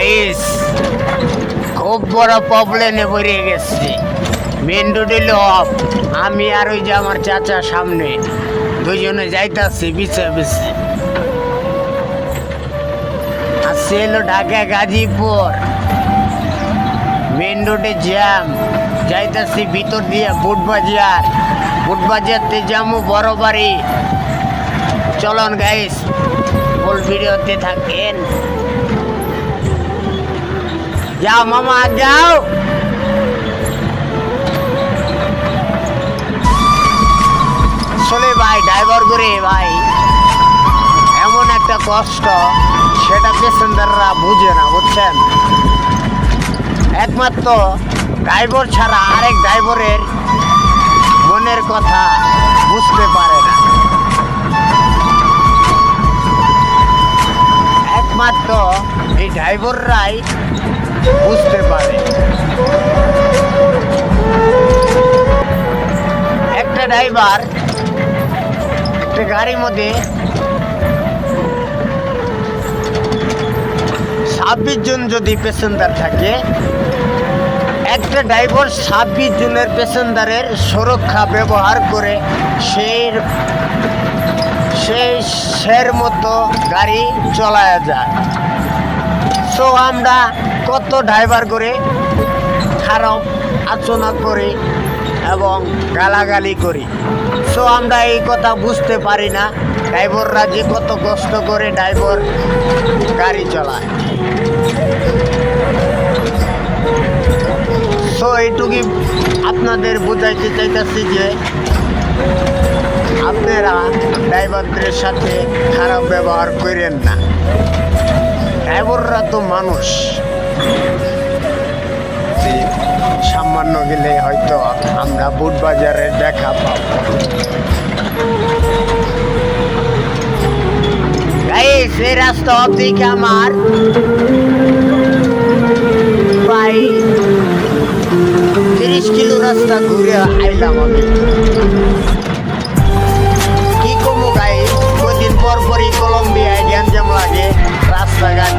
Guys, খুব বড় প্রবলেমে পড়ে গেছে। মেন রোড অফ আমি আর ওই যে আমার চাচা সামনে দুজনে যাইতাছি বিছে বিছে আসছে এলো ঢাকা গাজীপুর। মেন রোডে জ্যাম যাইতাছি ভিতর দিয়ে বুট বাজার। বুট বাজারতে যামু বড় বাড়ি। চলন গাইস ফুল ভিডিওতে থাকেন। যাও মামা যাও আসলে ভাই ড্রাইভার করে ভাই এমন একটা কষ্ট, সেটা প্যাসেঞ্জাররা বুঝে না, বুঝছেন? একমাত্র ড্রাইভার ছাড়া আরেক ড্রাইভারের মনের কথা বুঝতে পারে না। একমাত্র এই ড্রাইভাররাই বুঝতে পারে। একটা ড্রাইভার একটা গাড়ির মধ্যে ছাব্বিশ জন যদি প্যাসেঞ্জার থাকে, একটা ড্রাইভার ছাব্বিশ জনের প্যাসেঞ্জারের সুরক্ষা ব্যবহার করে সেই সেই সের মতো গাড়ি চলায় যায়। সো আমরা কত ড্রাইভার করে খারাপ আলোচনা করি এবং গালাগালি করি। সো আমরা এই কথা বুঝতে পারি না। ড্রাইভাররা যে কত কষ্ট করে ড্রাইভার গাড়ি চালায়। সো এইটুকুই আপনাদের বোঝাইতে চাইতেছি যে আপনারা ড্রাইভারদের সাথে খারাপ ব্যবহার করেন না। ড্রাইভাররা তো মানুষ। সামান্য গেলে হয়তো আমরা বুট বাজারে দেখা পাব। এই রাস্তা অবদিকে আমার? প্রায় তিরিশ কিলো রাস্তা ঘুরে আইলাম আমি। কি কমু গাই কদিন পর কলম্বিয়ায় গ্যাঞ্জাম লাগে। রাস্তাঘাট